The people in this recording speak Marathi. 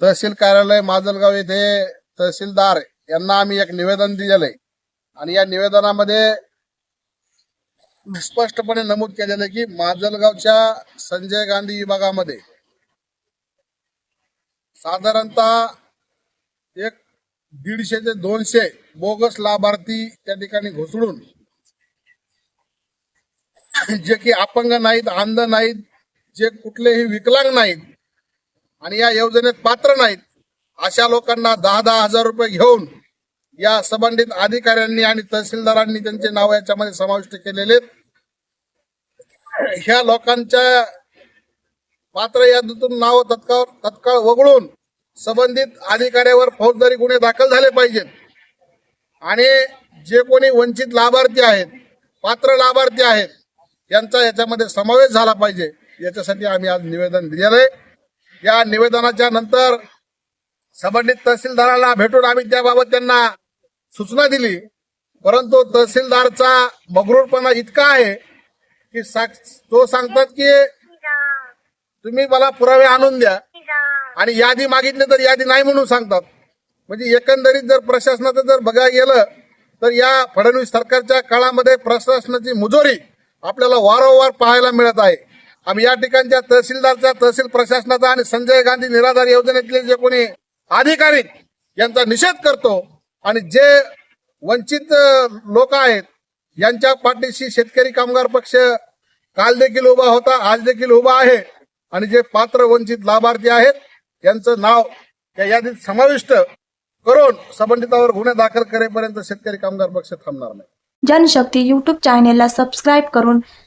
तहसील कार्यालय माजलगाव येथे तहसीलदार यांना आम्ही एक निवेदन दिलेलं आहे. आणि या निवेदनामध्ये स्पष्टपणे नमूद केलेलं आहे की माजलगावच्या संजय गांधी विभागामध्ये साधारणतः एक दीडशे ते दोनशे बोगस लाभार्थी त्या ठिकाणी घुसडून जे की अपंग नाहीत अंध नाहीत जे कुठलेही विकलांग नाहीत आणि या योजनेत पात्र नाहीत. अशा लोकांना दहा दहा हजार रुपये घेऊन या संबंधित अधिकाऱ्यांनी आणि तहसीलदारांनी त्यांचे नाव याच्यामध्ये समाविष्ट केलेले आहेत. ह्या लोकांच्या पात्र यादीतून नाव तत्काळ तत्काळ वगळून संबंधित अधिकाऱ्यावर फौजदारी गुन्हे दाखल झाले पाहिजेत. आणि जे कोणी वंचित लाभार्थी आहेत पात्र लाभार्थी आहेत यांचा याच्यामध्ये समावेश झाला पाहिजे. याच्यासाठी आम्ही आज निवेदन दिलेलं आहे. या निवेदनाच्या नंतर संबंधित तहसीलदाराला भेटून आम्ही त्याबाबत त्यांना सूचना दिली. परंतु तहसीलदारचा मगरूरपणा इतका आहे की तो सांगतात की तुम्ही मला पुरावे आणून द्या आणि यादी मागितली तर यादी नाही म्हणून सांगतात. म्हणजे एकंदरीत जर प्रशासनाचं जर बघायला गेलं तर या फडणवीस सरकारच्या काळामध्ये प्रशासनाची मुजोरी आपल्याला वारंवार पाहायला मिळत आहे. आम्ही या ठिकाणच्या तहसीलदारचा तहसील प्रशासनाचा आणि संजय गांधी निराधार योजनेतले जे कोणी अधिकारी यांचा निषेध करतो आणि जे वंचित लोक आहेत यांच्या पाठीशी शेतकरी कामगार पक्ष काल देखील उभा होता आज देखील उभा आहे आणि जे पात्र वंचित लाभार्थी आहेत यांचं नाव या यादीत समाविष्ट करून संबंधितावर गुन्हे दाखल करेपर्यंत शेतकरी कामगार पक्ष थांबणार नाही. जनशक्ती युट्यूब चॅनेलला सबस्क्राईब करून